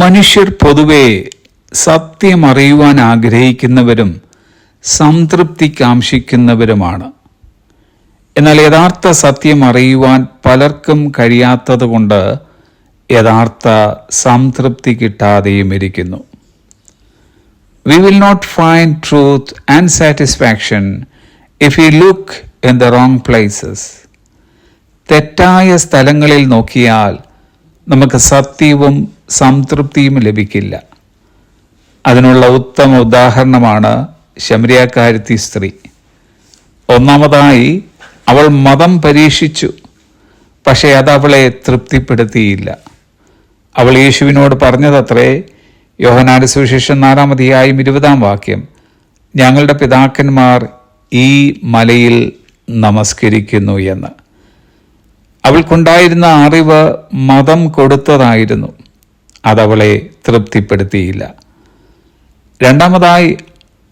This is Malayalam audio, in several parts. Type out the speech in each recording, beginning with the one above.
മനുഷ്യർ പൊതുവെ സത്യം അറിയുവാൻ ആഗ്രഹിക്കുന്നവരും സംതൃപ്തി കാംഷിക്കുന്നവരുമാണ് എന്നാൽ യഥാർത്ഥ സത്യം അറിയുവാൻ പലർക്കും കഴിയാത്തതുകൊണ്ട് യഥാർത്ഥ സംതൃപ്തി കിട്ടാതെയും ഇരിക്കുന്നു. We will not find truth and satisfaction if you look in the wrong places തെറ്റായ സ്ഥലങ്ങളിൽ നോക്കിയാൽ നമുക്ക് സത്യവും സംതൃപ്തിയും ലഭിക്കില്ല. അതിനുള്ള ഉത്തമ ഉദാഹരണമാണ് ശമരിയാക്കാരുത്തി സ്ത്രീ. ഒന്നാമതായി അവൾ മതം പരീക്ഷിച്ചു പക്ഷേ അത് അവളെ തൃപ്തിപ്പെടുത്തിയില്ല. അവൾ യേശുവിനോട് പറഞ്ഞതത്രേ യോഹനാട് സുവിശേഷം നാലാമതിയായും ഇരുപതാം വാക്യം ഞങ്ങളുടെ പിതാക്കന്മാർ ഈ മലയിൽ നമസ്കരിക്കുന്നു എന്ന്. അവൾക്കുണ്ടായിരുന്ന അറിവ് മതം കൊടുത്തതായിരുന്നു. അതവളെ തൃപ്തിപ്പെടുത്തിയില്ല. രണ്ടാമതായി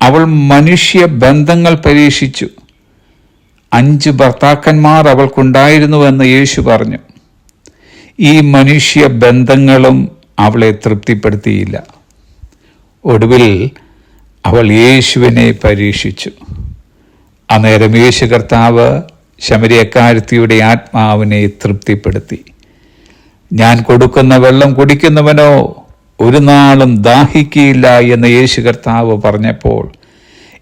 അവൾ മനുഷ്യ ബന്ധങ്ങൾ പരീക്ഷിച്ചു. അഞ്ച് ഭർത്താക്കന്മാർ അവൾക്കുണ്ടായിരുന്നുവെന്ന് യേശു പറഞ്ഞു. ഈ മനുഷ്യ ബന്ധങ്ങളും അവളെ തൃപ്തിപ്പെടുത്തിയില്ല. ഒടുവിൽ അവൾ യേശുവിനെ പരീക്ഷിച്ചു. അന്നേരം യേശു കർത്താവ് ശമരിയക്കാരത്തിയുടെ ആത്മാവിനെ തൃപ്തിപ്പെടുത്തി. ഞാൻ കൊടുക്കുന്ന വെള്ളം കുടിക്കുന്നവനോ ഒരു നാളും ദാഹിക്കയില്ല എന്ന് യേശു കർത്താവ് പറഞ്ഞപ്പോൾ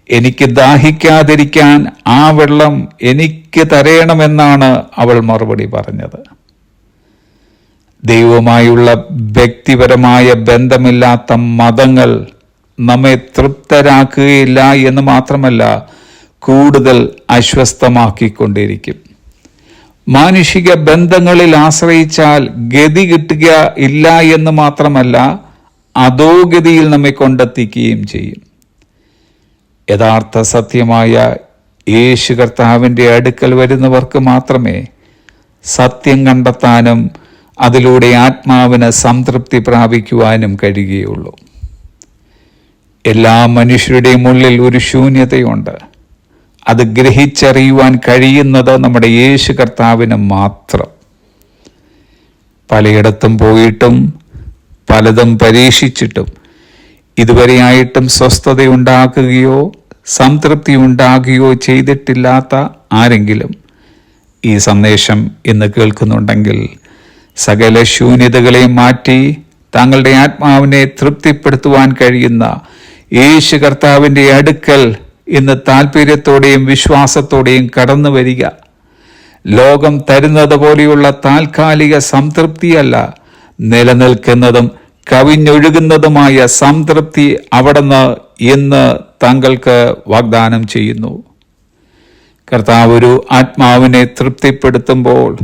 എനിക്ക് ദാഹിക്കാതിരിക്കാൻ ആ വെള്ളം എനിക്ക് തരയണമെന്നാണ് അവൾ മറുപടി പറഞ്ഞത്. ദൈവവുമായുള്ള വ്യക്തിപരമായ ബന്ധമില്ലാത്ത മതങ്ങൾ നമ്മെ തൃപ്തരാക്കുകയില്ല എന്ന് മാത്രമല്ല കൂടുതൽ അസ്വസ്ഥമാക്കിക്കൊണ്ടിരിക്കും മാനുഷിക ബന്ധങ്ങളിൽ ആശ്രയിച്ചാൽ ഗതി കിട്ടുക ഇല്ല എന്ന് മാത്രമല്ല അധോഗതിയിൽ നമ്മെ കൊണ്ടെത്തിക്കുകയും ചെയ്യും. യഥാർത്ഥ സത്യമായ യേശു കർത്താവിന്റെ അടുക്കൽ വരുന്നവർക്ക് മാത്രമേ സത്യം കണ്ടെത്താനും അതിലൂടെ ആത്മാവിന് സംതൃപ്തി പ്രാപിക്കുവാനും കഴിയുകയുള്ളൂ. എല്ലാ മനുഷ്യരുടെയും ഉള്ളിൽ ഒരു ശൂന്യതയുണ്ട്. അത് ഗ്രഹിച്ചറിയുവാൻ കഴിയുന്നത് നമ്മുടെ യേശു കർത്താവിന് മാത്രം. പലയിടത്തും പോയിട്ടും പലതും പരീക്ഷിച്ചിട്ടും ഇതുവരെയായിട്ടും സ്വസ്ഥതയുണ്ടാക്കുകയോ സംതൃപ്തി ഉണ്ടാകുകയോ ചെയ്തിട്ടില്ലാത്ത ആരെങ്കിലും ഈ സന്ദേശം ഇന്ന് കേൾക്കുന്നുണ്ടെങ്കിൽ സകല ശൂന്യതകളെ മാറ്റി താങ്കളുടെ ആത്മാവിനെ തൃപ്തിപ്പെടുത്തുവാൻ കഴിയുന്ന യേശു കർത്താവിന്റെ അടുക്കൽ ഇന്ന് താല്പര്യത്തോടെയും വിശ്വാസത്തോടെയും കടന്നു വരിക. ലോകം തരുന്നത് പോലെയുള്ള താൽക്കാലിക സംതൃപ്തിയല്ല നിലനിൽക്കുന്നതും കവിഞ്ഞൊഴുകുന്നതുമായ സംതൃപ്തി അവിടുന്ന് ഇന്ന് താങ്കൾക്ക് വാഗ്ദാനം ചെയ്യുന്നു. കർത്താവ് ഒരു ആത്മാവിനെ തൃപ്തിപ്പെടുത്തുമ്പോൾ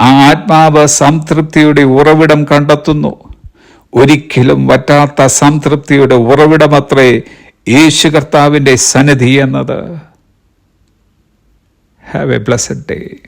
ആ ആത്മാവ് സംതൃപ്തിയുടെ ഉറവിടം കണ്ടെത്തുന്നു. ഒരിക്കലും വറ്റാത്ത സംതൃപ്തിയുടെ ഉറവിടമത്രേ യേശു കർത്താവിന്റെ സന്നിധി എന്നത്. Have A blessed day